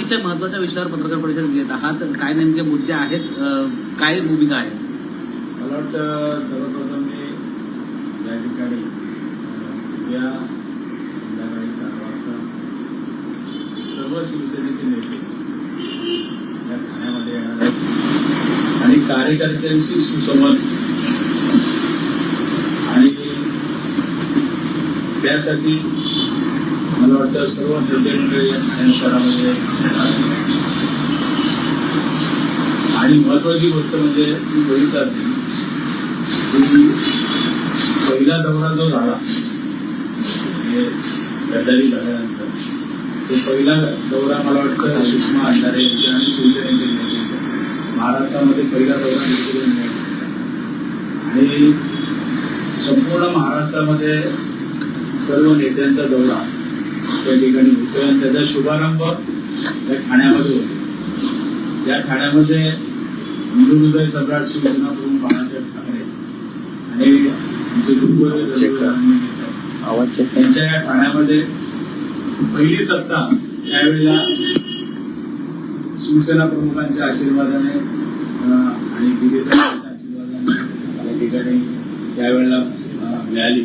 अतिशय महत्त्वाच्या विषयावर पत्रकार परिषद घेत आहात. काय नेमके मुद्दे आहेत? काय भूमिका आहे? मला वाटतं सर्वप्रथम मी या ठिकाणी उद्या संध्याकाळी चार वाजता सर्व शिवसेनेचे नेते या ठाण्यामध्ये येणार आहेत. आणि कार्यकर्त्यांशी सुसंवाद आणि त्यासाठी मला वाटतं सर्व नेते मंडळी या शहरामध्ये आणि महत्वाची गोष्ट म्हणजे मी बघितलं असेल. की पहिला दौरा जो झाला म्हणजे गद्दारी झाल्यानंतर तो पहिला दौरा मला वाटतं सुषमा अंधारे यांच्या आणि शिवसेनेचे नेते महाराष्ट्रामध्ये पहिला दौरा नेतृत्व आणि संपूर्ण महाराष्ट्रामध्ये सर्व नेत्यांचा दौरा. त्या ठिकाणी होतोय आणि त्याचा शुभारंभ या ठाण्यामध्ये होतो त्या ठाण्यामध्ये हिंदू हृदय सम्राट शिवसेना प्रमुख बाळासाहेब ठाकरे आणि आमचे त्यांच्या या ठाण्यामध्ये पहिली सत्ता त्यावेळेला शिवसेना प्रमुखांच्या आशीर्वादाने आणि आशीर्वादाने या ठिकाणी त्यावेळेला मिळाली.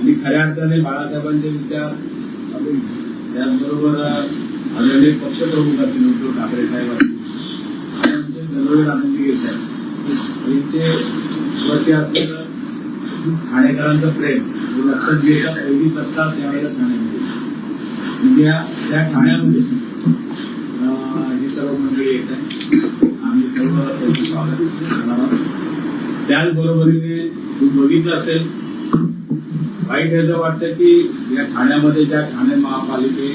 आणि खऱ्या अर्थाने बाळासाहेबांचे विचार त्याचबरोबर आलेले पक्षप्रमुख असतील उद्धव ठाकरे साहेब असतील आणि आमचे आनंदगे साहेब यांचे वरती असलेलं ठाणेकरांचं प्रेम लक्षात घेता पहिली सत्ता त्यावेळेला ठाण्यामध्ये म्हणजे त्या ठाण्यामध्ये अं, ही सर्व मंडळी येत आहे आम्ही सर्व त्याचं स्वागत करणार आहोत. त्याचबरोबरीने तू बघितलं असेल वाईट याचं वाटतं की या ठाण्यामध्ये ज्या ठाणे महापालिके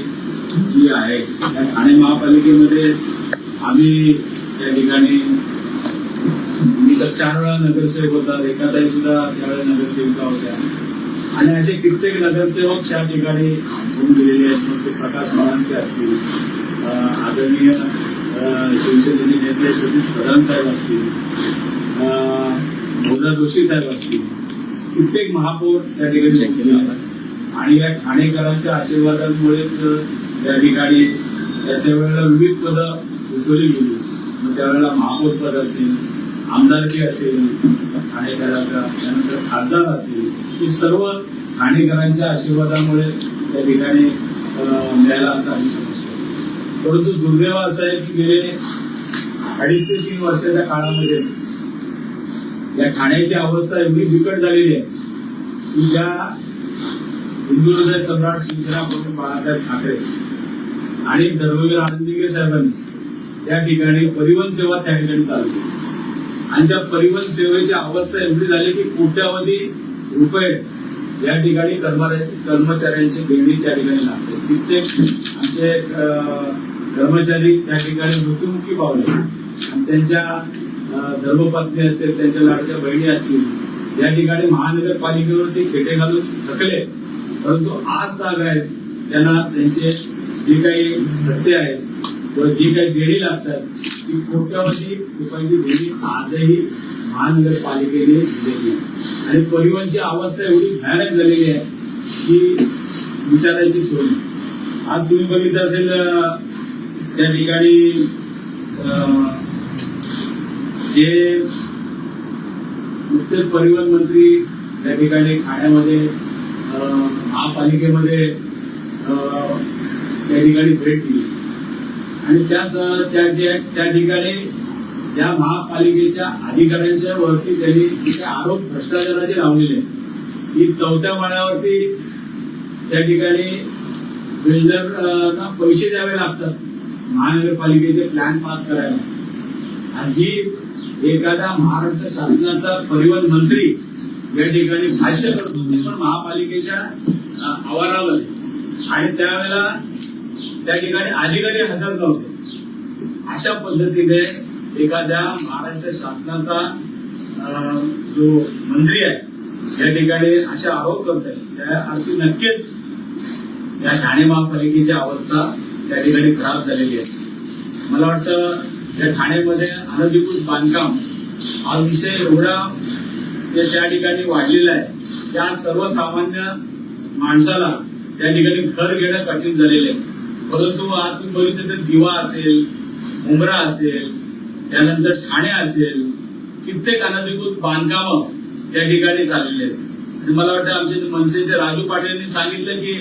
जी आहे त्या ठाणे महापालिकेमध्ये आम्ही त्या ठिकाणी मी तर चार वेळा नगरसेवक होता रेखाताई सुद्धा त्यावेळेला नगरसेविका होत्या. आणि असे कित्येक नगरसेवक त्या ठिकाणी होऊन गेलेले आहेत. मग ते प्रकाश माळंके असतील आदरणीय अं, शिवसेनेचे नेते सतीश प्रधान साहेब असतील अं, जोशी साहेब असतील कित्येक महापौर त्या ठिकाणी. आणि या ठाणेकरांच्या आशीर्वादामुळेच त्या ठिकाणी त्या त्यावेळेला विविध पदं भूषवली गेली. मग त्यावेळेला महापौर पद असेल आमदारकी असेल ठाणेकरांचा त्यानंतर खासदार असेल हे सर्व ठाणेकरांच्या आशीर्वादामुळे त्या ठिकाणी मिळाला असं आम्ही समजतो परंतु दुर्दैव असं आहे की गेले अडीच ते तीन वर्षाच्या काळामध्ये या ठाण्याची अवस्था एवढी बिकट झालेली आहे की ज्या हिंदू हृदय सम्राट शिवसेना प्रमुख बाळासाहेब ठाकरे आणि धर्मवीर आनंदीगे साहेबांनी त्या ठिकाणी परिवहन सेवा त्या ठिकाणी चालू आणि त्या परिवहन सेवेची अवस्था एवढी झाली की कोट्यावधी रुपये या ठिकाणी कर्मचाऱ्यांची देणी त्या ठिकाणी लागते. कित्येक आमचे कर्मचारी त्या ठिकाणी मृत्युमुखी पावले. आणि त्यांच्या धर्मपत्नी असेल त्यांच्या लाडक्या बहिणी असतील या ठिकाणी महानगरपालिकेवरती खेटे घालून थकले. परंतु आज ताग आहेत त्यांना त्यांचे जे काही भत्ते आहेत व जी काही देणी लागतात ती कोट्यावधी रुपयांची देणी आजही महानगरपालिकेने दिली आणि परिवहनची अवस्था एवढी भयानक झालेली आहे की विचारायची सोय आज तुम्ही बघितलं असेल त्या ठिकाणी अं, जे नुकतेच परिवहन मंत्री त्या ठिकाणी ठाण्यामध्ये महापालिकेमध्ये त्या ठिकाणी भेट दिली. आणि त्याच त्या त्या- त्या ठिकाणी ज्या महापालिकेच्या अधिकाऱ्यांच्या वरती त्यांनी जे आरोप भ्रष्टाचाराचे लावलेले ही चौथ्या माळ्यावरती त्या ठिकाणी बिल्डर पैसे द्यावे लागतात महानगरपालिकेचे प्लॅन पास करायला. ही एखादा महाराष्ट्र शासनाचा परिवहन मंत्री या ठिकाणी भाष्य करतो. ते पण महापालिकेच्या आवारावर आणि त्यावेळेला त्या ठिकाणी अधिकारी हजर नव्हते. अशा पद्धतीने एखाद्या महाराष्ट्र शासनाचा जो मंत्री आहे या ठिकाणी असे आरोप करत आहे. त्या अर्थी नक्कीच या ठाणे महापालिकेची अवस्था त्या ठिकाणी खराब झालेली आहे. मला वाटतं या ठाण्यामध्ये अनधिकृत बांधकाम हा विषय एवढा त्या ठिकाणी वाढलेला आहे. त्या सर्वसामान्य माणसाला त्या ठिकाणी घर घेणं कठीण झालेलं आहे. परंतु आज तुम्ही बघितलं दिवा असेल उमरा असेल त्यानंतर ठाणे असेल कित्येक अनधिकृत बांधकामं त्या ठिकाणी चाललेले आहेत. आणि मला वाटतं आमचे मनसेचे राजू पाटील यांनी सांगितलं की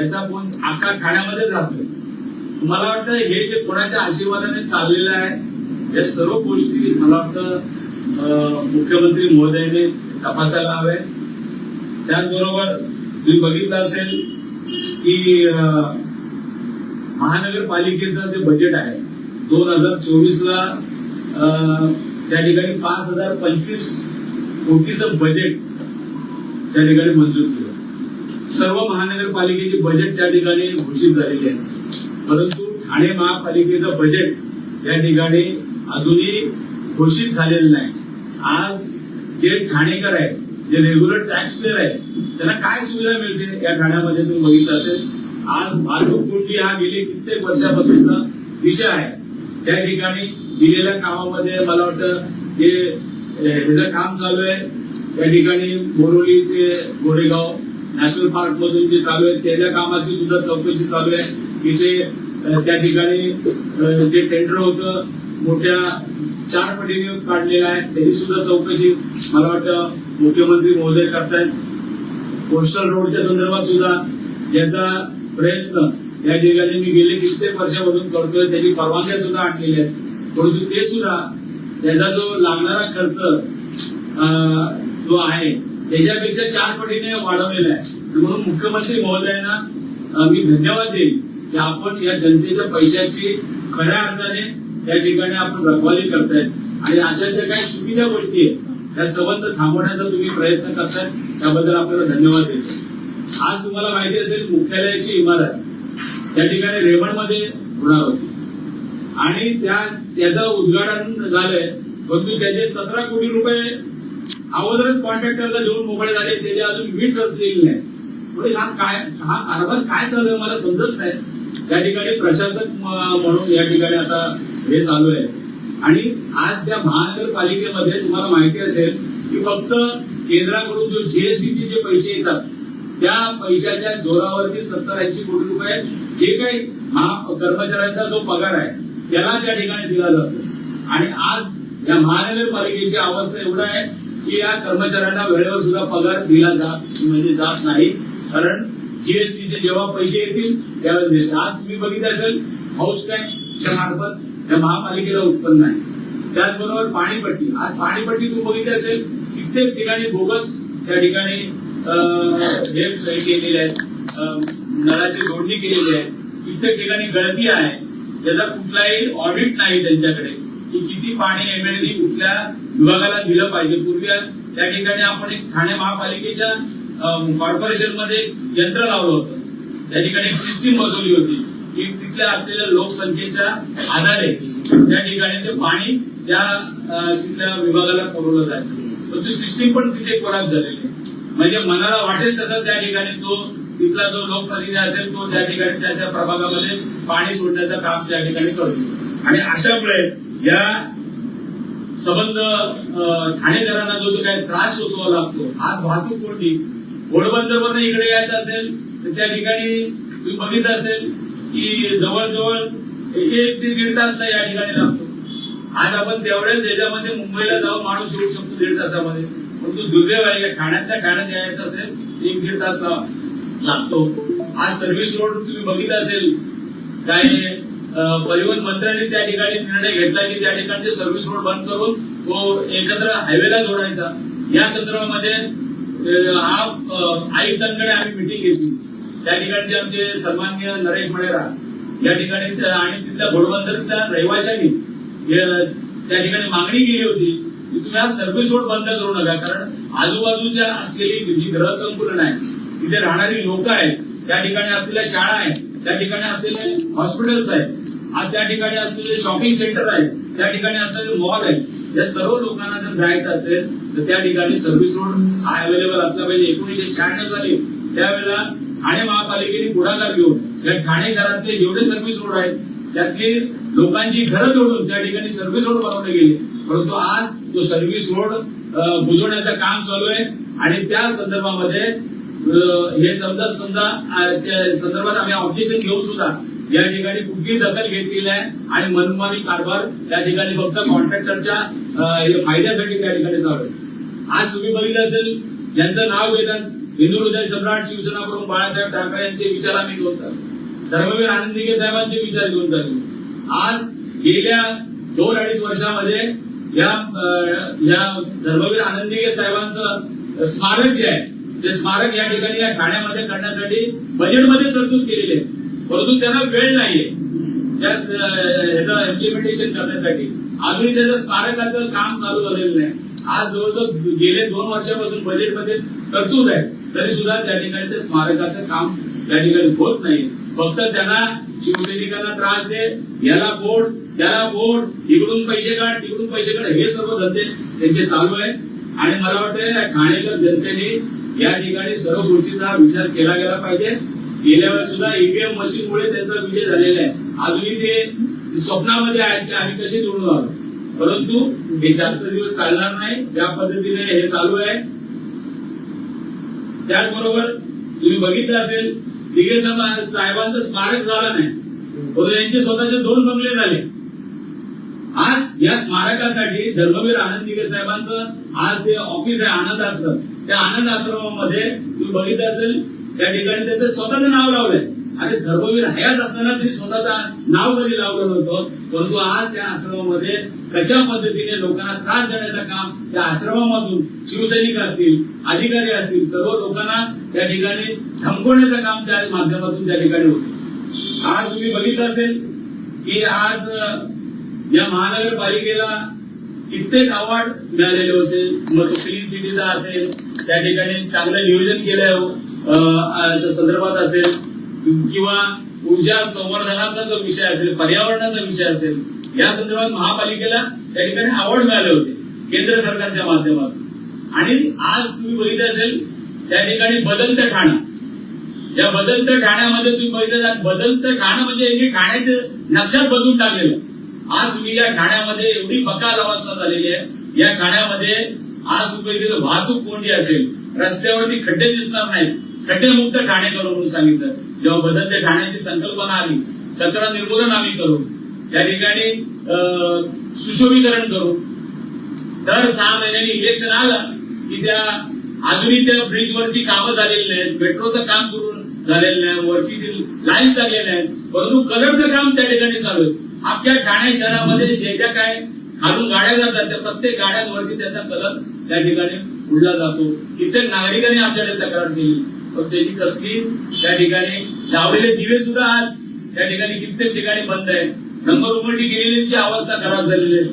याचा फोन आखा ठाण्यामध्येच राहतोय. मला वाटतं हे जे कोणाच्या आशीर्वादाने चाललेलं आहे या सर्व गोष्टी मला वाटतं अं, मुख्यमंत्री महोदयाने तपासायला हवे त्याचबरोबर तुम्ही बघितलं असेल की महानगरपालिकेचं जे बजेट आहे दोन हजार चोवीस ला अं, त्या ठिकाणी पाच हजार पंचवीस कोटीचं बजेट त्या ठिकाणी मंजूर केलं. सर्व महानगरपालिकेचे बजेट त्या ठिकाणी घोषित झालेले आहे. परंतु ठाणे महापालिकेचं बजेट त्या ठिकाणी अजूनही घोषित झालेलं नाही. आज जे ठाणेकर आहे जे रेग्युलर टॅक्स पेअर आहे त्यांना काय सुविधा मिळते या ठाण्यामध्ये तुम्ही बघितलं असेल? आज वाहतूक कोंडी हा गेली कित्येक वर्षापासूनचा विषय आहे. त्या ठिकाणी दिलेल्या कामामध्ये मला वाटतं जे ह्याचं काम चालू आहे त्या ठिकाणी बोरोली ते गोरेगाव नॅशनल पार्क मधून जे चालू आहे त्याच्या कामाची सुद्धा चौकशी चालू आहे. की ते त्या ठिकाणी जे टेंडर होतं मोठ्या चार पटीने काढलेलं आहे त्याची सुद्धा चौकशी मला वाटतं मुख्यमंत्री महोदय करतायत. कोस्टल रोडच्या संदर्भात सुद्धा याचा प्रयत्न या ठिकाणी मी गेले कित्येक वर्षापासून करतोय त्याची परवानग्या सुद्धा आणलेल्या आहेत. परंतु ते सुद्धा त्याचा जो लागणारा खर्च अं, जो आहे त्याच्यापेक्षा चार पटीने वाढवलेला आहे. म्हणून मुख्यमंत्री महोदयांना मी धन्यवाद देईल की आपण या जनतेच्या पैशाची खऱ्या अर्थाने त्या ठिकाणी आपण रखवाली करतायत. आणि अशा ज्या काही चुकीच्या गोष्टी आहेत त्या संबंध थांबवण्याचा तुम्ही प्रयत्न करताय त्याबद्दल आपल्याला धन्यवाद देतो. आज तुम्हाला माहिती असेल मुख्यालयाची इमारत त्या ठिकाणी रेवणमध्ये होणार होती. आणि त्या त्याचं उद्घाटन झालंय. परंतु त्याचे सतरा कोटी रुपये अगोदरच कॉन्ट्रॅक्टरला देऊन मोकळे झाले त्याचे अजून वीट रचलेली नाही. म्हणजे हा काय हा कारभार काय चालू आहे मला समजत नाही. त्या ठिकाणी प्रशासक म्हणून या ठिकाणी आता हे चालू आहे. आणि आज त्या महानगरपालिकेमध्ये तुम्हाला माहिती असेल की फक्त केंद्राकडून जो जीएसटीचे जे पैसे येतात त्या पैशाच्या जोरावरती सत्तर ऐंशी कोटी रुपये जे काही महा कर्मचाऱ्यांचा जो पगार आहे त्याला त्या ठिकाणी दिला जातो. आणि आज या महानगरपालिकेची अवस्था एवढा आहे की या कर्मचाऱ्यांना वेळेवर सुद्धा पगार दिला जात म्हणजे जात नाही. कारण जीएसटीचे जेव्हा पैसे येतील त्यावेळेस देतात आज तुम्ही बघितलं असेल हाऊस टॅक्सच्या मार्फत या महापालिकेला उत्पन्न आहे. त्याचबरोबर पाणीपट्टी. आज पाणीपट्टी तू बघितली असेल कित्येक ठिकाणी बोगस त्या ठिकाणी अं, हे केलेले आहेत. नळाची जोडणी केलेली आहे. कित्येक ठिकाणी गळती आहे. त्याचा कुठलाही ऑडिट नाही त्यांच्याकडे. की किती पाणी एमएलडी कुठल्या विभागाला दिलं पाहिजे? पूर्वी त्या ठिकाणी आपण एक ठाणे महापालिकेच्या कॉर्पोरेशनमध्ये यंत्र लावलं होतं. त्या ठिकाणी सिस्टीम बसवली होती. की तिथल्या असलेल्या लोकसंख्येच्या आधारे त्या ठिकाणी ते पाणी त्या तिथल्या विभागाला पुरवलं जायचं. तर ती सिस्टीम पण तिथे कोलाप झालेली म्हणजे मनाला वाटेल तसा त्या ठिकाणी तो तिथला जो लोकप्रतिनिधी असेल तो त्या ठिकाणी त्या त्या प्रभागामध्ये पाणी सोडण्याचं काम त्या ठिकाणी करतो. आणि अशामुळे या संबंध ठाणेकरांना जो काही त्रास सोसवा लागतो आज वाहतूक घोडबंदरमध्ये इकडे यायचं असेल तर त्या ठिकाणी तुम्ही बघितलं असेल की जवळजवळ एक ते दीड तास नाही या ठिकाणी लागतो. आज आपण तेवढ्याच त्याच्यामध्ये मुंबईला जाऊन माणूस येऊ शकतो दीड तासामध्ये. परंतु दुर्दैव आहे ठाण्यातल्या ठाण्यात यायचं असेल एक दीड तास लागतो. आज सर्व्हिस रोड तुम्ही बघितलं असेल काय परिवहन मंत्र्यांनी त्या ठिकाणी निर्णय घेतला की त्या ठिकाणचे सर्व्हिस रोड बंद करून तो एकत्र हायवेला जोडायचा. या संदर्भामध्ये म्हणजे हा आयुक्तांकडे आम्ही मिटिंग घेतली. त्या ठिकाणचे आमचे सन्मान्य नरेश मडेरा. या ठिकाणी आणि तिथल्या घोडबंदरच्या रहिवाशांनी त्या ठिकाणी मागणी केली होती की तुम्ही हा सर्व्हिस रोड बंद करू नका कारण आजूबाजूच्या असलेली जी ग्रह संकुलन आहे तिथे राहणारी लोक आहेत त्या ठिकाणी असलेल्या शाळा आहेत त्या ठिकाणी असलेले हॉस्पिटल्स आहेत. आज त्या ठिकाणी असलेले शॉपिंग सेंटर आहेत. त्या ठिकाणी असलेले मॉल आहेत. या सर्व लोकांना जर जायचं असेल तर त्या ठिकाणी सर्व्हिस रोड हा अवेलेबल असला पाहिजे एकोणीशे शहाण्णव साली त्यावेळेला ठाणे महापालिकेने पुढाकार घेऊन या ठाणे शहरातले जेवढे सर्व्हिस रोड आहेत त्यातली लोकांची घरं जोडून त्या ठिकाणी सर्व्हिस रोड बनवले गेले. परंतु आज तो सर्व्हिस रोड बुजवण्याचं काम चालू आहे. आणि त्या संदर्भामध्ये हे समजा समजा त्या संदर्भात आम्ही ऑब्जेक्शन घेऊन सुद्धा या ठिकाणी कुठलीही दखल घेतलेली आहे आणि मनमानी कारभार त्या ठिकाणी फक्त कॉन्ट्रॅक्टरच्या फायद्यासाठी त्या ठिकाणी चालू आहे. आज तुम्ही बघितलं असेल यांचं नाव घेतात हिंदू हृदय सम्राट शिवसेना प्रमुख बाळासाहेब ठाकरे यांचे विचार आम्ही घेऊन चाललो धर्मवीर आनंदिके साहेबांचे विचार घेऊन चाललो आज गेल्या दोन अडीच वर्षामध्ये या या धर्मवीर आनंदिके साहेबांचं स्मारक जे आहे ते स्मारक या ठिकाणी या ठाण्यामध्ये करण्यासाठी बजेटमध्ये तरतूद केलेली आहे. परंतु त्याला वेळ नाहीये. त्या इम्प्लिमेंटेशन करण्यासाठी. अजूनही त्याचं स्मारकाचं काम चालू झालेलं नाही. आज जवळजवळ गेले दोन वर्षापासून बजेटमध्ये तरतूद आहे. तरी सुद्धा त्या ठिकाणी ते स्मारकाचं काम त्या ठिकाणी होत नाही. फक्त त्यांना शिवसैनिकांना त्रास दे याला बोर्ड त्याला बोर्ड इकडून पैसे काढ तिकडून पैसे काढ हे सर्व सध्या त्यांचे चालू आहे. आणि मला वाटतं ठाणेकर जनतेने या ठिकाणी सर्व गोष्टीचा विचार केला गेला पाहिजे. गेल्या वेळेस सुद्धा ईव्हीएम मशीनमुळे त्यांचा विजय झालेला आहे. अजूनही ते स्वप्नामध्ये आहेत की आम्ही कसे निवडून आलो. परंतु हे जास्त दिवस चालणार नाही. ज्या पद्धतीने हे चालू आहे त्याचबरोबर तुम्ही बघितलं असेल दिघे साहेबांचं स्मारक झालं नाही. यांचे स्वतःचे दोन बंगले झाले. आज या स्मारकासाठी धर्मवीर आनंद दिघे साहेबांचं आज ते ऑफिस आहे आनंद आश्रम त्या आनंद आश्रमामध्ये तुम्ही बघितलं असेल त्या ठिकाणी त्याचं स्वतःचं नाव लावलंय. आणि धर्मवीर हयात असताना तरी स्वतःचं नाव कधी लावलं नव्हतं परंतु आज त्या आश्रमामध्ये कशा पद्धतीने लोकांना त्रास देण्याचं काम त्या आश्रमामधून शिवसैनिक असतील अधिकारी असतील सर्व लोकांना त्या ठिकाणी धमकवण्याचं काम त्या माध्यमातून त्या ठिकाणी होतं. आज तुम्ही बघितलं असेल की आज या महानगरपालिकेला कित्येक अवॉर्ड मिळालेले होते. मग तो क्लीन सिटीचा असेल त्या ठिकाणी चांगलं नियोजन केलं अं, संदर्भात असेल. किंवा ऊर्जा संवर्धनाचा जो विषय असेल पर्यावरणाचा विषय असेल या संदर्भात महापालिकेला त्या ठिकाणी अवॉर्ड मिळाले होते केंद्र सरकारच्या माध्यमातून. आणि आज तुम्ही बघितलं असेल त्या ठिकाणी बदलतं ठाणं. या बदलत्या ठाण्यामध्ये तुम्ही बघितलं जात बदलतं ठाणं म्हणजे यांनी ठाण्याचं नक्षात बदलून टाकलेलं. आज तुम्ही या ठाण्यामध्ये एवढी बकाल अवस्था झालेली आहे. या ठाण्यामध्ये आज तुम्ही बघितलं वाहतूक कोंडी असेल रस्त्यावरती खड्डे दिसणार नाहीत. खड्डे मुक्त ठाणे करू म्हणून सांगितलं. जेव्हा बदलते ठाण्याची संकल्पना आली कचरा निर्मूलन आम्ही करू. त्या ठिकाणी अं, सुशोभीकरण करू. दर सहा महिन्यांनी इलेक्शन आलं की त्या अजूनही त्या ब्रिजवरची कामं झालेली नाहीत. मेट्रोचं काम सुरू झालेलं नाही. वरची लाईन चाललेली नाही परंतु कलरचं काम त्या ठिकाणी चालू आहे. आपल्या ठाणे शहरामध्ये जे ज्या काय खालून गाड्या जातात त्या प्रत्येक गाड्यांवरती त्याचा कलर त्या ठिकाणी उडला जातो. कित्येक नागरिकांनी आपल्याकडे तक्रार केली. पण त्याची कसली त्या ठिकाणी लावलेले दिवे सुद्धा आज त्या ठिकाणी कित्येक ठिकाणी बंद आहेत. नंबर उमटी केलेलीची अवस्था खराब झालेली आहे.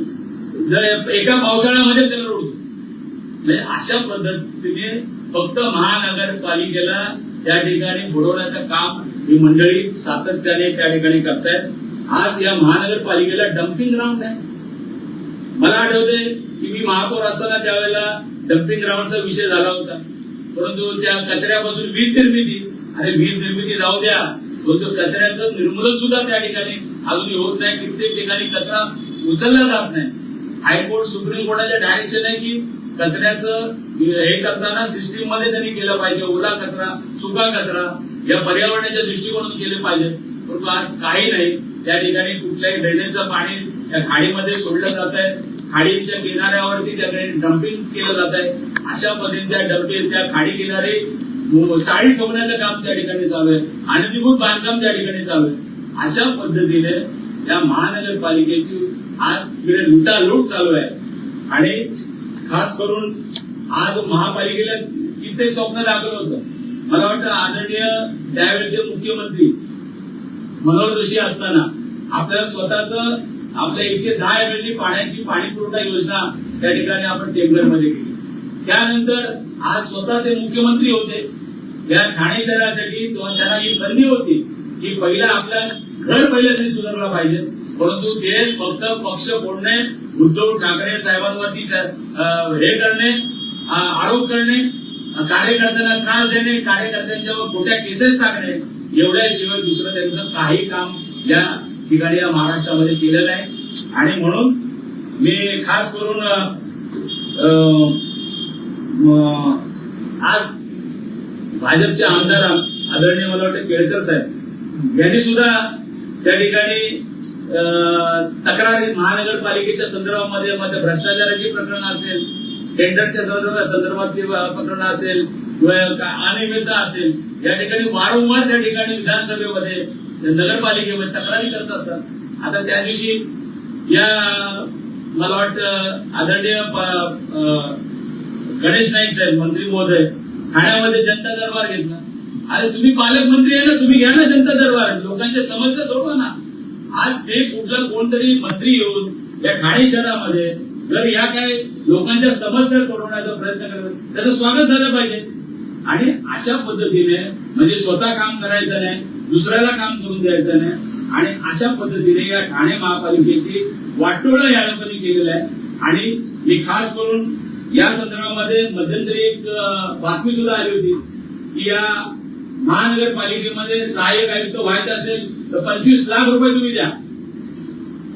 जर एका पावसाळ्यामध्ये त्याला रोड म्हणजे अशा पद्धतीने फक्त महानगरपालिकेला त्या ठिकाणी बुडवण्याचं काम ही मंडळी सातत्याने त्या ठिकाणी करतायत. आज या महानगरपालिकेला डम्पिंग ग्राउंड आहे. मला आठवते की मी महापौर असताना त्यावेळेला डम्पिंग ग्राउंडचा विषय झाला होता. परंतु त्या कचऱ्यापासून वीज निर्मिती आणि वीज निर्मिती जाऊ द्या परंतु कचऱ्याचं निर्मूलन सुद्धा त्या ठिकाणी अजूनही होत नाही. कित्येक ठिकाणी कचरा उचलला जात नाही. हायकोर्ट सुप्रीम कोर्टाच्या डायरेक्शन आहे की कचऱ्याचं हे करताना सिस्टीममध्ये त्यांनी केलं पाहिजे. ओला कचरा सुका कचरा या पर्यावरणाच्या दृष्टिकोनातून केले पाहिजे. परंतु आज काही नाही. त्या ठिकाणी कुठल्याही ड्रेनेजचं पाणी त्या खाडीमध्ये सोडलं जात आहे. खाडीच्या किनाऱ्यावरती त्या डम्पिंग केलं जात आहे. अशा पद्धतीने त्या डम्पिंग त्या खाडी किनारे चाळी ठेवण्याचं काम त्या ठिकाणी चालू आहे. अनधिकृत बांधकाम त्या ठिकाणी चालू आहे. अशा पद्धतीने या महानगरपालिकेची आज तिकडे लुटालूट चालू आहे. आणि खास करून आज महापालिकेला किती स्वप्न दाखवलं होतं. मला वाटतं आदरणीय त्यावेळेचे मुख्यमंत्री मनोहर जोशी असताना आपल्या स्वतःच आपल्या एकशे दहा एम एल पाण्याची पाणी पुरवठा योजना त्या ठिकाणी आपण टेंबरमध्ये केली. त्यानंतर आज स्वतः ते मुख्यमंत्री होते. या ठाणे शहरासाठी त्यांना ही संधी होती की पहिला आपलं घर पहिल्या तरी सुधारला पाहिजे. परंतु ते फक्त पक्ष फोडणे उद्धव ठाकरे साहेबांवरती अं, हे करणे आरोप करणे कार्यकर्त्यांना त्रास देणे कार्यकर्त्यांच्यावर खोट्या केसेस टाकणे एवढ्याशिवाय दुसरं त्यांचं काही काम या ठिकाणी या महाराष्ट्रामध्ये केलेलं आहे. आणि म्हणून मी खास करून अं, आज भाजपचे आमदार आदरणीय मला वाटतं केळकर साहेब यांनी सुद्धा त्या ठिकाणी अं, तक्रारी महानगरपालिकेच्या संदर्भामध्ये मध्ये भ्रष्टाचाराची प्रकरण असेल टेंडरच्या संदर्भात संदर्भातली प्रकरण असेल अनियमितता असेल या ठिकाणी वारंवार त्या ठिकाणी विधानसभेमध्ये नगरपालिकेमध्ये तक्रारी करत असतात. आता त्या दिवशी या मला वाटतं आदरणीय अं, गणेश नाईक साहेब मंत्री महोदय ठाण्यामध्ये जनता दरबार घेतला. अरे तुम्ही पालकमंत्री आहे ना तुम्ही घ्या ना जनता दरबार. लोकांच्या समस्या सोडवा ना. आज ते कुठला कोणतरी मंत्री येऊन या ठाणे शहरामध्ये जर या काय लोकांच्या समस्या सोडवण्याचा प्रयत्न करतात त्याचं स्वागत झालं पाहिजे. आणि अशा पद्धतीने म्हणजे स्वतः काम करायचं नाही दुसऱ्याला काम करून द्यायचं नाही आणि अशा पद्धतीने या ठाणे महापालिकेची वाटोळं या लोकांनी केलेलं आहे. आणि मी खास करून या संदर्भामध्ये मध्यंतरी एक बातमी सुद्धा आली होती की या महानगरपालिकेमध्ये सहाय्यक आयुक्त व्हायचं असेल तर पंचवीस लाख रुपये तुम्ही द्या.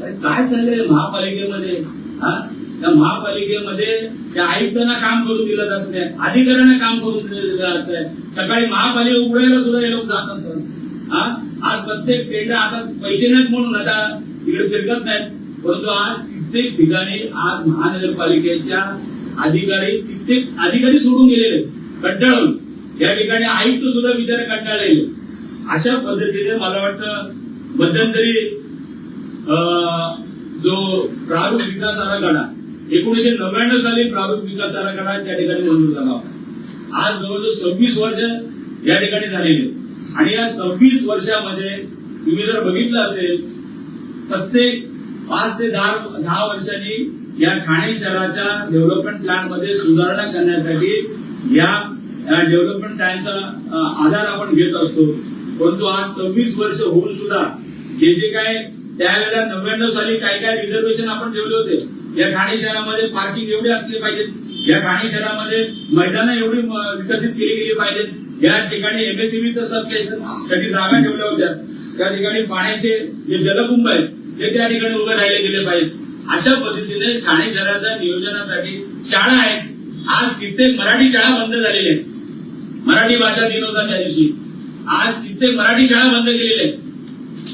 काय चाललंय महापालिकेमध्ये? हा? त्या महापालिकेमध्ये त्या आयुक्तांना काम करून दिलं जात नाही अधिकाऱ्यांना काम करून दिलं जात नाही. सकाळी महापालिका उघडायला सुद्धा हे लोक जात असतात हा? आज प्रत्येक टेंडर आता पैसे नाहीत म्हणून आता तिकडे फिरकत नाहीत. परंतु आज कित्येक ठिकाणी आज महानगरपालिकेच्या अधिकारी कित्येक अधिकारी सोडून गेलेले कंटाळून. या ठिकाणी आयुक्त सुद्धा विचार कंटाळलेले अशा पद्धतीने मला वाटतं मध्यंतरी अं, जो प्रारूप विकास आराखडा एकोणीशे नव्याण्णव साली प्रारूप विकास आराखडा त्या ठिकाणी मंजूर झाला होता. आज जवळजवळ सव्वीस वर्ष या ठिकाणी झालेली आणि या सव्वीस वर्षामध्ये तुम्ही जर बघितलं असेल प्रत्येक पाच ते दहा दहा वर्षांनी या ठाणे शहराच्या डेव्हलपमेंट प्लॅनमध्ये सुधारणा करण्यासाठी या डेव्हलपमेंट प्लॅनचा आधार आपण घेत असतो. परंतु आज सव्वीस वर्ष होऊन सुद्धा जे जे काय त्यावेळेला नव्याण्णव साली काय काय रिझर्वेशन आपण ठेवले होते या ठाणे शहरामध्ये पार्किंग एवढे असले पाहिजेत या ठाणे शहरामध्ये मैदानं एवढी विकसित केली गेली पाहिजेत या ठिकाणी एमएससीबीचं सबस्टेशनसाठी जागा ठेवल्या होत्या त्या ठिकाणी पाण्याचे जे जलकुंभ आहेत ते त्या ठिकाणी उभे राहिले गेले पाहिजेत अशा पद्धतीने ठाणे शहराच्या नियोजनासाठी शाळा आहेत. आज कित्येक मराठी शाळा बंद झालेल्या आहेत. मराठी भाषा दिन होता त्या दिवशी. आज कित्येक मराठी शाळा बंद केलेल्या आहेत.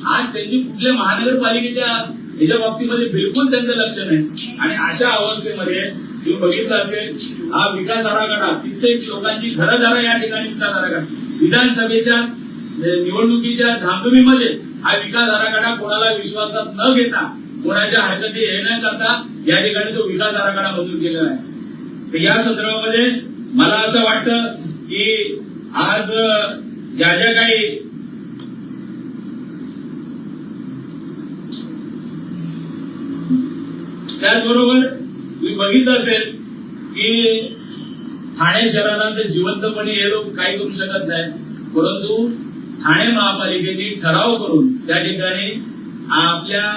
आज त्यांची कुठल्या महानगरपालिकेच्या याच्या बाबतीमध्ये बिलकुल त्यांचं लक्ष नाही. आणि अशा अवस्थेमध्ये तुम्ही बघितलं असेल हा विकास आराखडा कित्येक लोकांची घरदारं या ठिकाणी विकास आराखडा. विधानसभेच्या निवडणुकीच्या धामधुमीमध्ये हा विकास आराखडा कोणाला विश्वासात न घेता कोणाच्या हरकती हे न करता या ठिकाणी तो विकास आराखडा मंजूर केलेला आहे. तर या संदर्भामध्ये मला असं वाटतं की आज ज्या ज्या काही त्याचबरोबर तुम्ही बघितलं असेल की ठाणे शहराला तर जिवंतपणे हे लोक काही करू शकत नाही परंतु ठाणे महापालिकेने ठराव करून त्या ठिकाणी आपल्या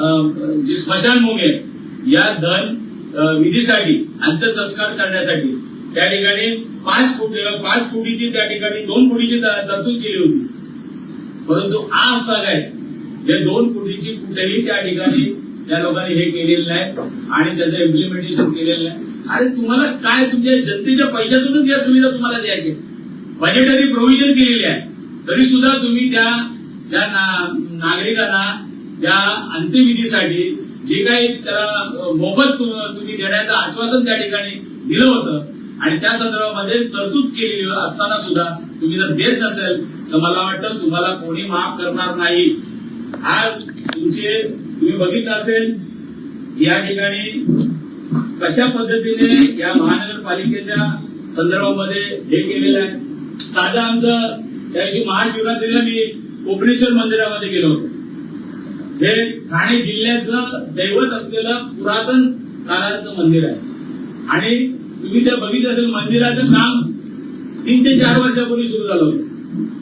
अं, जी स्मशानभूमी आहे या धन विधीसाठी अंत्यसंस्कार करण्यासाठी त्या ठिकाणी पाच कोटी पाच कोटीची त्या ठिकाणी दोन कोटीची तरतूद केली होती. परंतु आज तक आहे या दोन कोटीची कुठेही त्या ठिकाणी त्या लोकांनी हे केलेलं आहे आणि त्याचं इम्प्लिमेंटेशन केलेलं आहे अरे तुम्हाला काय तुमच्या जनतेच्या पैशातूनच या सुविधा तुम्हाला द्यायची बजेटरी प्रोव्हिजन केलेली आहे. तरी सुद्धा तुम्ही त्या त्या नागरिकांना त्या अंत्यविधीसाठी जे काही त्याला मोफत तुम्ही देण्याचं आश्वासन त्या ठिकाणी दिलं होतं आणि त्या संदर्भामध्ये तरतूद केलेली असताना सुद्धा तुम्ही जर देत नसेल तर मला वाटतं तुम्हाला कोणी माफ करणार नाही. आज तुमचे तुम्ही बघितलं असेल या ठिकाणी कशा पद्धतीने या महानगरपालिकेच्या संदर्भामध्ये हे केलेलं आहे? साधं आमचं त्या महाशिवरात्रीला मी कोपनेश्वर मंदिरामध्ये गेलो होतो. हे ठाणे जिल्ह्याचं दैवत असलेलं पुरातन काळाचं मंदिर आहे. आणि तुम्ही ते बघितलं असेल मंदिराचं काम तीन ते चार वर्षापूर्वी सुरू झालं होतं.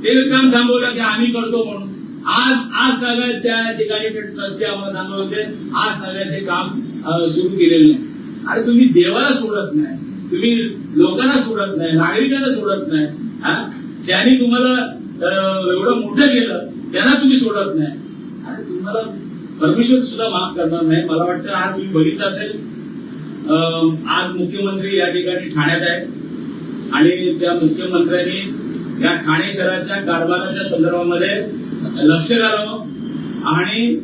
ते काम थांबवलं की आम्ही करतो म्हणून. आज आज सगळ्यात त्या ठिकाणी ट्रस्टी आम्हाला सांगत होते आज सगळ्या ते काम सुरू केलेलं नाही. अरे तुम्ही देवाला सोडत नाही तुम्ही लोकांना सोडत नाही नागरिकांना सोडत नाही हा? ज्यांनी तुम्हाला एवढं मोठं केलं त्यांना तुम्ही सोडत नाही. अरे तुम्हाला परमेश्वर सुद्धा माफ करणार नाही. मला वाटतं आज तुम्ही बघितलं असेल आज मुख्यमंत्री या ठिकाणी ठाण्यात आहेत आणि त्या मुख्यमंत्र्यांनी या ठाणे शहराच्या कारभाराच्या संदर्भामध्ये लक्ष घालावं आणि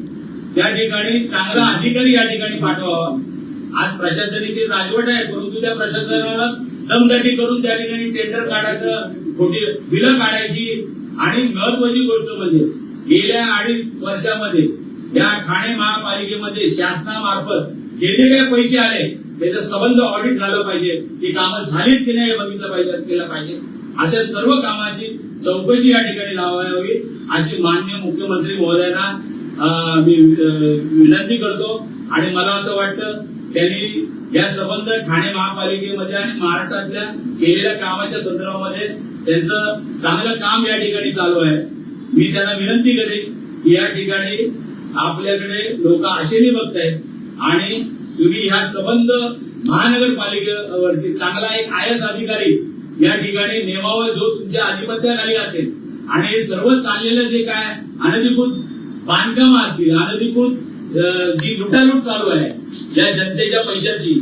त्या ठिकाणी चांगला अधिकारी या ठिकाणी पाठवावा. आज प्रशासनाची ते राजवट आहे परंतु त्या प्रशासनाला दमदाटी करून त्या ठिकाणी टेंडर काढायचं खोटी बिलं काढायची आणि महत्वाची गोष्ट म्हणजे गेल्या अडीच वर्षामध्ये या ठाणे महापालिकेमध्ये शासनामार्फत जे जे काही पैसे आले त्याचं संबंध ऑडिट झालं पाहिजे ती कामं झालीत की नाही बघितलं पाहिजे केलं पाहिजे. अशा सर्व कामाची चौकशी या ठिकाणी लावावी अशी मान्य मुख्यमंत्री महोदयांना मी विनंती करतो. आणि मला असं वाटतं त्यांनी या संबंध ठाणे महापालिकेमध्ये आणि महाराष्ट्रातल्या केलेल्या कामाच्या संदर्भामध्ये त्यांचं चांगलं काम या ठिकाणी चालू आहे. मी त्यांना विनंती करेन की या ठिकाणी आपल्याकडे लोक आशेने बघतायत. आणि तुम्ही ह्या संबंध महानगरपालिकेवरती चांगला एक आय एस अधिकारी या ठिकाणी नेमावा जो तुमच्या आधिपत्याखाली असेल. आणि हे सर्व चाललेलं जे काय अनधिकृत बांधकाम असतील अनधिकृत जी लुटालूट चालू आहे या जनतेच्या पैशाची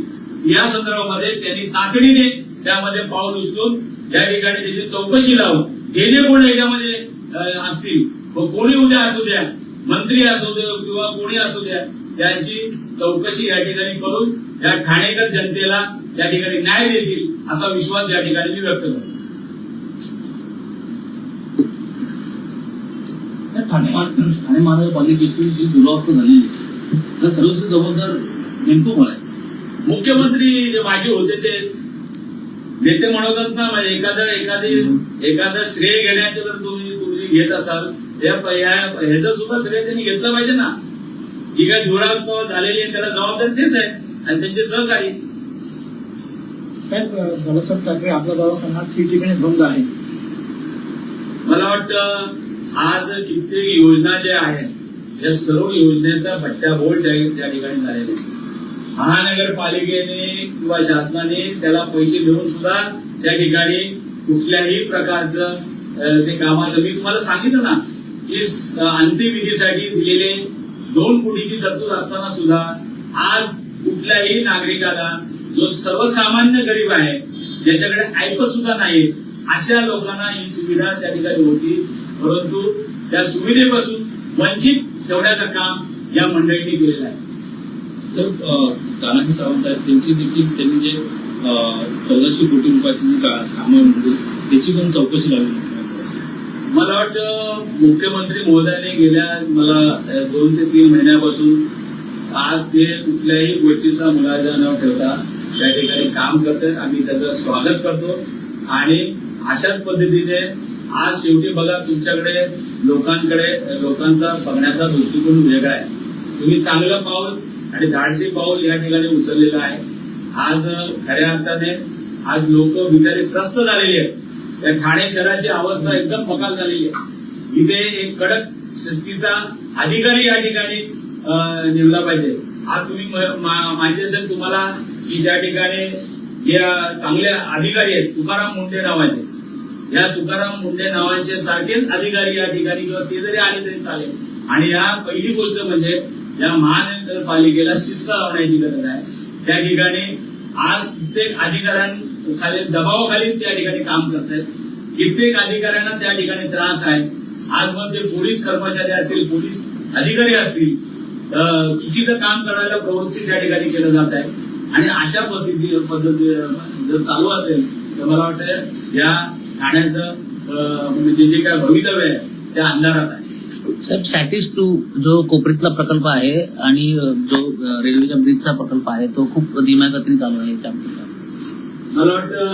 या संदर्भामध्ये त्यांनी तातडीने त्यामध्ये पाऊल उचलून या ठिकाणी त्याची चौकशी लावून जे जे कोण याच्यामध्ये असतील कोणी उद्या असू द्या मंत्री असू द्या किंवा कोणी असू द्या त्यांची चौकशी या ठिकाणी करून या ठाणेकर जनतेला या ठिकाणी न्याय देतील असा विश्वास या ठिकाणी मी व्यक्त करतो. त्या ठाणे महा- ठाणे महानगरपालिकेची जी दुरावस्था झालेली आहे, त्याला सर्वस्वी जबाबदार नेमकं कोण आहे? मुख्यमंत्री जे माजी होते तेच. नेते म्हणतात ना म्हणजे एखादं एखादी एखादं श्रेय घेण्याचं जर तुम्ही तुम्ही घेत असाल ह्याचं सुद्धा श्रेय त्यांनी घेतलं पाहिजे ना. जी काही दुरावस्था झालेली आहे त्याला जबाबदारी तेच आहे आणि त्यांचे सहकारी. साहेब बाळासाहेब ठाकरे आपला दवाखाना ठिकठिकाणी बंद आहे. मला वाटतं आज कित्येक योजना ज्या आहेत या सर्व योजनेचा भट्ट्याबोळ त्या त्या ठिकाणी झालेला आहे महानगरपालिकेने किंवा शासनाने त्याला पैसे देऊन सुद्धा त्या ठिकाणी कुठल्याही प्रकारचं ते कामाचं मी तुम्हाला सांगितलं ना की अं, अंत्यविधीसाठी दिलेले दोन कोटीची तरतूद असताना सुद्धा आज कुठल्याही नागरिकाला जो सर्वसामान्य गरीब आहे ज्याच्याकडे ऐकत सुद्धा नाही अशा लोकांना ही सुविधा त्या ठिकाणी होती. परंतु त्या सुविधेपासून वंचित ठेवण्याचं काम या मंडळींनी केलेलं आहे. तर तानाजी सावंत आहेत त्यांची देखील त्यांनी जे चौदाशे कोटी रुपयाची जी का- कामं म्हणजे त्याची पण चौकशी लागली. मला वाटतं मुख्यमंत्री महोदयाने गेल्या मला दोन ते तीन महिन्यापासून आज ते कुठल्याही गोष्टीचा मुलाजा न ठेवता त्या ठिकाणी काम करतात. आम्ही त्याचं स्वागत करतो. आणि अशाच पद्धतीने आज शेवटी बघा तुमच्याकडे लोकांकडे लोकांचा बघण्याचा दृष्टिकोन वेगळा आहे. तुम्ही चांगलं पाऊल आणि धाडसी पाऊल या ठिकाणी उचललेलं आहे. आज खऱ्या अर्थाने आज लोक बिचारे त्रस्त झालेली आहेत. या ठाणे शहराची अवस्था एकदम बकाल झालेली आहे. इथे एक कडक शिस्तीचा अधिकारी या ठिकाणी अं, नेमला पाहिजे. आज तुम्ही माहिती असेल तुम्हाला की त्या ठिकाणी जे चांगले अधिकारी आहेत तुकाराम मुंडे नावाचे. या तुकाराम मुंडे नावांचे सारखेच अधिकारी या ठिकाणी किंवा ते जरी आले तरी चालेल. आणि या पहिली गोष्ट म्हणजे या महानगरपालिकेला शिस्त लावण्याची गरज आहे. त्या ठिकाणी आज प्रत्येक कित्येक खाली दबावाखाली त्या ठिकाणी काम करतायत. कित्येक अधिकाऱ्यांना त्या ठिकाणी त्रास आहे. आज मग ते पोलीस कर्मचारी असतील पोलीस अधिकारी असतील चुकीचं काम करायला प्रवृत्ती त्या ठिकाणी केलं जात आहे. आणि अशा परिस्थिती पद्धती जर चालू असेल तर मला वाटतं या ठाण्याचं म्हणजे जे काय भवितव्य आहे त्या अंधारात आहे. साहेब सॅटिस टू जो कोपरीतला प्रकल्प आहे आणि जो रेल्वेच्या ब्रिजचा प्रकल्प आहे तो खूप धीम्या गतीने चालू आहे. त्या मला वाटतं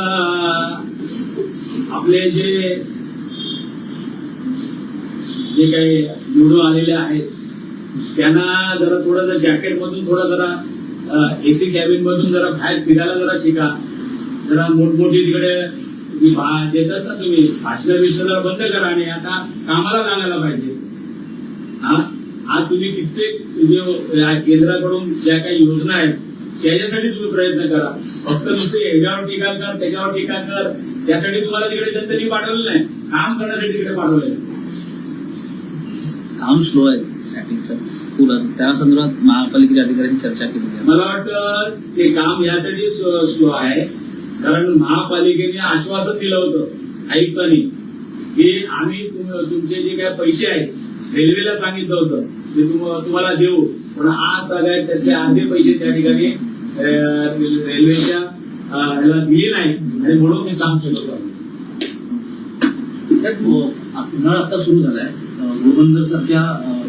आपले जे जे काही निवडून आलेले आहेत त्यांना जरा थोडं जॅकेट मधून थोडं जरा एसी कॅबिन मधून जरा बाहेर फिरायला जरा शिका. जरा मोठमोठी तिकडे तुम्ही देतात ना तुम्ही भाषण बिषण जरा बंद करा आणि आता कामाला लागायला पाहिजे. हा? आज तुम्ही कित्येक म्हणजे, केंद्राकडून ज्या काही योजना आहेत त्याच्यासाठी तुम्ही प्रयत्न करा. फक्त नुसते ह्याच्यावर टीका कर त्याच्यावर टीका कर. त्यासाठी तुम्हाला तिकडे जनतेने पाठवलं नाही. काम करण्यासाठी तिकडे पाठवलंय. काम स्लो आहे. त्या संदर्भात महापालिकेच्या अधिकाऱ्यांनी चर्चा केली मला वाटतं ते काम यासाठी स्लो आहे. कारण महापालिकेने आश्वासन दिलं होतं आयुक्तांनी की आम्ही तुम- तुमचे जे काही पैसे आहेत रेल्वेला सांगितलं होतं. ते तुम- तुम्हाला देऊ. पण आज तागायत त्यातले अर्धे पैसे त्या ठिकाणी रेल्वेच्या ह्याला दिले नाही. आणि म्हणून ते काम सुरू अ, उन्हाळा आता सुरू झालाय. अ, घोडबंदर सारख्या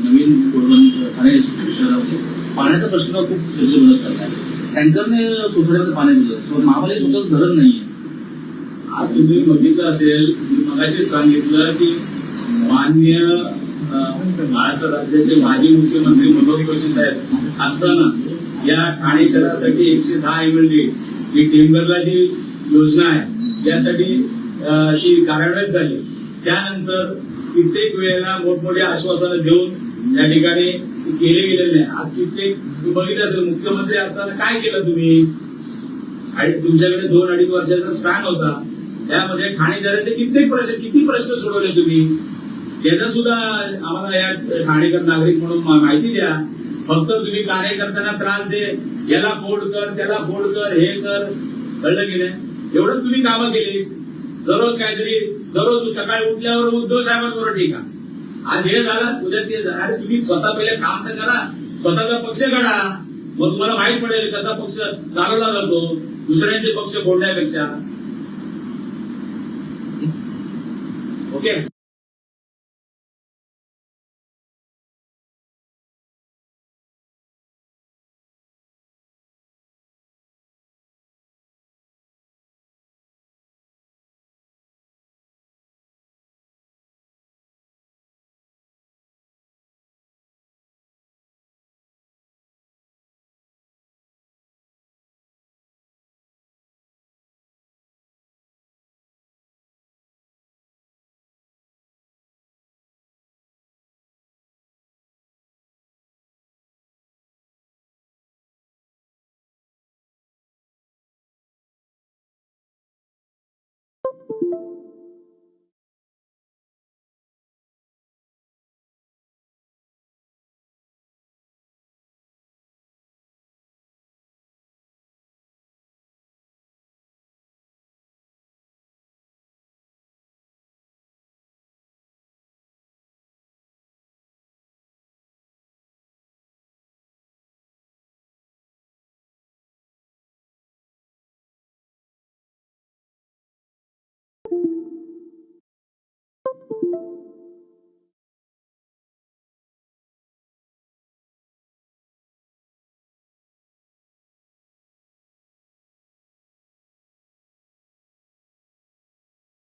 नवीन ठाणे शहरामध्ये पाण्याचा प्रश्न खूप चाललाय टँकरने सोसायटीमध्ये पाणी दिलं. सो महापालिका स्वतःच धरण नाहीये. आज तुम्ही बघितलं असेल मी मगाशी सांगितलं की मान्य महाराष्ट्र राज्याचे माजी मुख्यमंत्री मनोहर जोशी साहेब असताना या ठाणे शहरासाठी एकशे दहा एमएलडी ही टेंबरला जी योजना आहे त्यासाठी ती कार्यान्वित झाली. त्यानंतर कित्येक वेळेला मोठमोठ्या आश्वासनं देऊन या ठिकाणी केले गेलेले नाही. आज कित्येक बघितलं असेल मुख्यमंत्री असताना काय केलं तुम्ही? आणि तुमच्याकडे दोन अडीच वर्षाचा स्पॅन होता. त्यामध्ये ठाणे शहराचे कित्येक प्रश्न किती प्रश्न सोडवले तुम्ही? याचा सुद्धा आम्हाला या ठाणेकर नागरिक म्हणून माहिती द्या. फक्त तुम्ही कार्यकर्त्यांना त्रास दे. याला फोड कर त्याला फोड कर हे कर. कळलं की नाही? एवढंच तुम्ही कामं केली. दररोज काहीतरी दररोज सकाळी उठल्यावर उद्धव साहेबांबरोबर ठीक आज हे झालं उद्या ते झालं. अरे तुम्ही स्वतः पहिले काम तर करा. स्वतःचा पक्ष काढा. मग तुम्हाला माहीत पडेल कसा पक्ष चालवला जातो. दुसऱ्यांचे पक्ष फोडण्यापेक्षा. ओके?